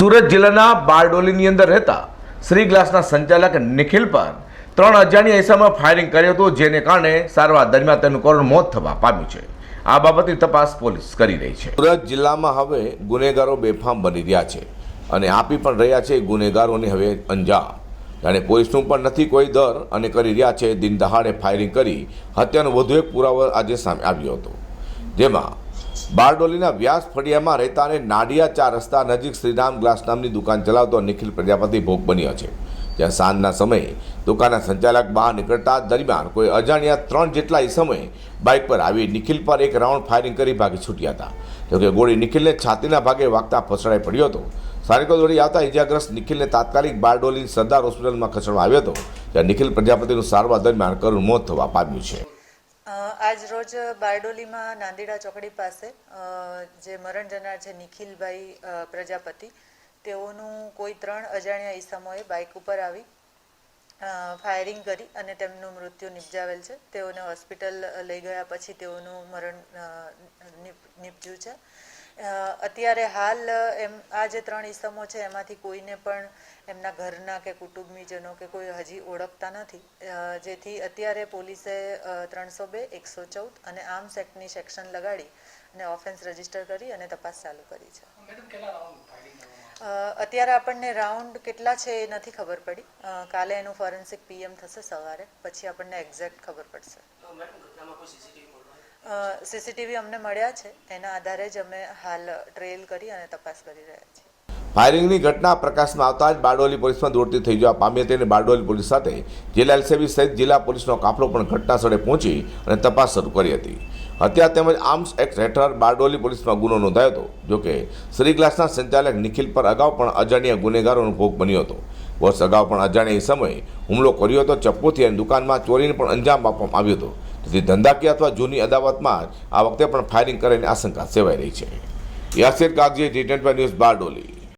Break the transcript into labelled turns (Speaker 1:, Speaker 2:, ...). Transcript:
Speaker 1: સુરત જિલ્લાના બારડોલીની અંદર રહેતા શ્રી ગ્લાસના સંચાલક નિખિલ પર ત્રણ અજાણ્યા હિસ્સામાં ફાયરિંગ કર્યું હતું, જેને કારણે સારવાર દરમિયાન તેનું કરુણ મોત થવા પામ્યું છે. આ બાબતની તપાસ પોલીસ કરી રહી છે. સુરત જિલ્લામાં હવે ગુનેગારો બેફામ બની રહ્યા છે અને આપી પણ રહ્યા છે ગુનેગારોને હવે અંજામ. જાણે પોલીસનું પણ નથી કોઈ દર અને કરી રહ્યા છે, દિન દહાડે ફાયરિંગ કરી હત્યાનો વધુ એક પુરાવો આજે સામે આવ્યો હતો. જેમાં બારડોલીના વ્યાસ ફળિયામાં રહેતા અને નાડિયા ચાર રસ્તા નજીક શ્રીરામ ગ્લાસ નામની દુકાન ચલાવતો નિખિલ પ્રજાપતિ ભોગ બન્યો છે. જ્યાં સાંજના સમયે દુકાનના સંચાલક બહાર નીકળતા દરમિયાન કોઈ અજાણ્યા ત્રણ જેટલા સમયે બાઇક પર આવી નિખિલ પર એક રાઉન્ડ ફાયરિંગ કરી ભાગી છૂટ્યા હતા. જોકે ગોળી નિખિલને છાતીના ભાગે વાગતા ફસડાઈ પડ્યો હતો. સ્થાનિકો દોડી આવતા ઇજાગ્રસ્ત નિખિલને તાત્કાલિક બારડોલી સરદાર હોસ્પિટલમાં ખસેડવામાં આવ્યો હતો, જ્યાં નિખિલ પ્રજાપતિનું સારવાર દરમિયાન કરુણ મોત થવા પામ્યું છે.
Speaker 2: આજ રોજ બારડોલીમાં નાંદેડા ચોકડી પાસે જે મરણ જનાર છે નિખિલભાઈ પ્રજાપતિ, તેઓનું કોઈ ત્રણ અજાણ્યા ઈસમોએ બાઇક ઉપર આવી ફાયરિંગ કરી અને તેમનું મૃત્યુ નિપજાવેલ છે. તેઓને હોસ્પિટલ લઈ ગયા પછી તેઓનું મરણ નિપજ્યું છે. અત્યારે હાલ એમ આ જે ત્રણ ઇસમો છે એમાંથી કોઈને પણ એમના ઘરના કે કુટુંબીજનો કે કોઈ હજી ઓળખતા નથી. જેથી અત્યારે પોલીસે ત્રણસો બે એકસો ચૌદ અને આર્મ્સ એક્ટની સેક્શન લગાડી અને ઓફેન્સ રજિસ્ટર કરી અને તપાસ ચાલુ કરી છે. અત્યારે આપણને રાઉન્ડ કેટલા છે એ નથી ખબર પડી. કાલે એનું ફોરેન્સિક પીએમ થશે સવારે. પછી આપણને એક્ઝેક્ટ ખબર પડશે. સીસીટીવી અમને મળ્યા છે. એના આધારે જ અમે હાલ ટ્રેલ કરી અને તપાસ કરી રહ્યા છીએ.
Speaker 1: ફાયરિંગની ઘટના પ્રકાશમાં આવતા જ બારડોલી પોલીસમાં દોડતી થઈ જવા પામી હતી અને બારડોલી પોલીસ સાથે જિલ્લા એલસીબી સહિત જિલ્લા પોલીસનો કાફલો પણ ઘટના સ્થળે પહોંચી અને તપાસ શરૂ કરી હતી. હત્યા તેમજ આર્મ્સ એક્ટ હેઠળ બારડોલી પોલીસમાં ગુનો નોંધાયો હતો જોકે શ્રી ગ્લાસના સંચાલક નિખિલ પર અગાઉ પણ અજાણ્યા ગુનેગારોનો ભોગ બન્યો હતો. વર્ષ અગાઉ પણ અજાણ્યા સમયે હુમલો કર્યો હતો, ચપ્પુથી અને દુકાનમાં ચોરીને પણ અંજામ આપવામાં આવ્યો હતો. તેથી ધંધાકીય અથવા જૂની અદાવતમાં આ વખતે પણ ફાયરિંગ કરેની આશંકા સેવાઈ રહી છે. Yasir Kagzi T news Bardoli.